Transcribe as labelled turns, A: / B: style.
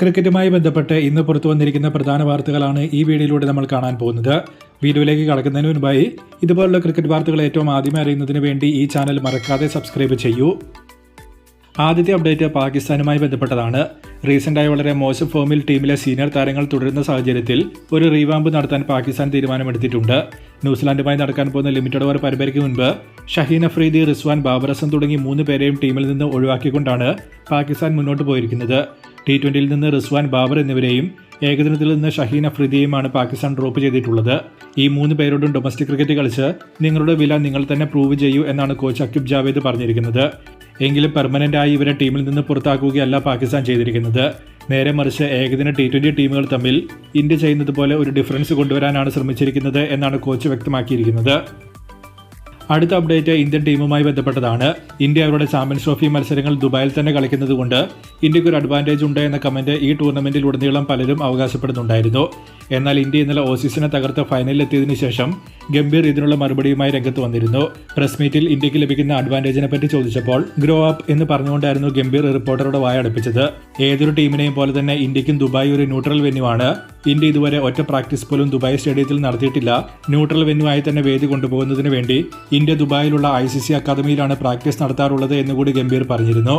A: ക്രിക്കറ്റുമായി ബന്ധപ്പെട്ട് ഇന്ന് പുറത്തു വന്നിരിക്കുന്ന പ്രധാന വാർത്തകളാണ് ഈ വീഡിയോയിലൂടെ നമ്മൾ കാണാൻ പോകുന്നത്. വീഡിയോയിലേക്ക് കടക്കുന്നതിന് മുൻപായി ഇതുപോലുള്ള ക്രിക്കറ്റ് വാർത്തകൾ ഏറ്റവും ആദ്യമേ അറിയുന്നതിന് വേണ്ടി ഈ ചാനൽ മറക്കാതെ സബ്സ്ക്രൈബ് ചെയ്യൂ. ആദ്യത്തെ അപ്ഡേറ്റ് പാകിസ്ഥാനുമായി ബന്ധപ്പെട്ടതാണ്. റീസെന്റായി വളരെ മോശം ഫോമിൽ ടീമിലെ സീനിയർ താരങ്ങൾ തുടരുന്ന സാഹചര്യത്തിൽ ഒരു റീവാമ്പ് നടത്താൻ പാകിസ്ഥാൻ തീരുമാനമെടുത്തിട്ടുണ്ട്. ന്യൂസിലാൻഡുമായി നടക്കാൻ പോകുന്ന ലിമിറ്റഡ് ഓവർ പരമ്പരയ്ക്ക് മുൻപ് ഷഹീൻ അഫ്രീദി റിസ്വാൻ ബാബറസൻ തുടങ്ങി മൂന്ന് പേരെയും ടീമിൽ നിന്ന് ഒഴിവാക്കിക്കൊണ്ടാണ് പാകിസ്ഥാൻ മുന്നോട്ട് പോയിരിക്കുന്നത്. ടി ട്വന്റിയിൽ നിന്ന് റിസ്വാൻ ബാബർ എന്നിവരെയും ഏകദിനത്തിൽ നിന്ന് ഷഹീൻ അഫ്രീദിയെയുമാണ് പാകിസ്ഥാൻ ഡ്രോപ്പ് ചെയ്തിട്ടുള്ളത്. ഈ മൂന്ന് പേരോടും ഡൊമസ്റ്റിക് ക്രിക്കറ്റ് കളിച്ച് നിങ്ങളുടെ വില നിങ്ങൾ തന്നെ പ്രൂവ് ചെയ്യൂ എന്നാണ് കോച്ച് അക്യുബ് ജാവേദ് പറഞ്ഞിരിക്കുന്നത്. എങ്കിലും പെർമനന്റായി ഇവരെ ടീമിൽ നിന്ന് പുറത്താക്കുകയല്ല പാകിസ്ഥാൻ ചെയ്തിരിക്കുന്നത്. നേരെ മറിച്ച് ഏകദിന ടി ട്വന്റി ടീമുകൾ തമ്മിൽ ഇന്ത്യ ചെയ്യുന്നത് പോലെ ഒരു ഡിഫറൻസ് കൊണ്ടുവരാനാണ് ശ്രമിച്ചിരിക്കുന്നത് എന്നാണ് കോച്ച് വ്യക്തമാക്കിയിരിക്കുന്നത്. അടുത്ത അപ്ഡേറ്റ് ഇന്ത്യൻ ടീമുമായി ബന്ധപ്പെട്ടതാണ്. ഇന്ത്യ അവരുടെ ചാമ്പ്യൻസ് ട്രോഫി മത്സരങ്ങൾ ദുബായിൽ തന്നെ കളിക്കുന്നതുകൊണ്ട് ഇന്ത്യയ്ക്ക് ഒരു അഡ്വാന്റേജ് ഉണ്ട് എന്ന കമന്റ് ഈ ടൂർണമെന്റിൽ ഉടനീളം പലരും അവകാശപ്പെടുന്നുണ്ടായിരുന്നു. എന്നാൽ ഇന്ത്യ ഇന്നലെ ഓസീസിനെ തകർത്ത് ഫൈനലിൽ എത്തിയതിനു ശേഷം ഗംഭീർ ഇതിനുള്ള മറുപടിയുമായി രംഗത്ത് വന്നിരുന്നു. പ്രസ് മീറ്റിൽ ഇന്ത്യയ്ക്ക് ലഭിക്കുന്ന അഡ്വാന്റേജിനെ പറ്റി ചോദിച്ചപ്പോൾ ഗ്രോ അപ്പ് എന്ന് പറഞ്ഞുകൊണ്ടായിരുന്നു ഗംഭീർ റിപ്പോർട്ടറുടെ വായ അടുപ്പിച്ചത്. ഏതൊരു ടീമിനെയും പോലെ തന്നെ ഇന്ത്യക്കും ദുബായ് ഒരു ന്യൂട്രൽ വെന്യൂ ആണ്. ഇന്ത്യ ഇതുവരെ ഒറ്റ പ്രാക്ടീസ് പോലും ദുബായ് സ്റ്റേഡിയത്തിൽ നടത്തിയിട്ടില്ല. ന്യൂട്രൽ വെന്യൂ ആയി തന്നെ വേദി കൊണ്ടുപോകുന്നതിന് വേണ്ടി ഇന്ത്യ ദുബായിലുള്ള ഐ സി സി അക്കാദമിയിലാണ് പ്രാക്ടീസ് നടത്താറുള്ളത് എന്നുകൂടി ഗംഭീർ പറഞ്ഞിരുന്നു.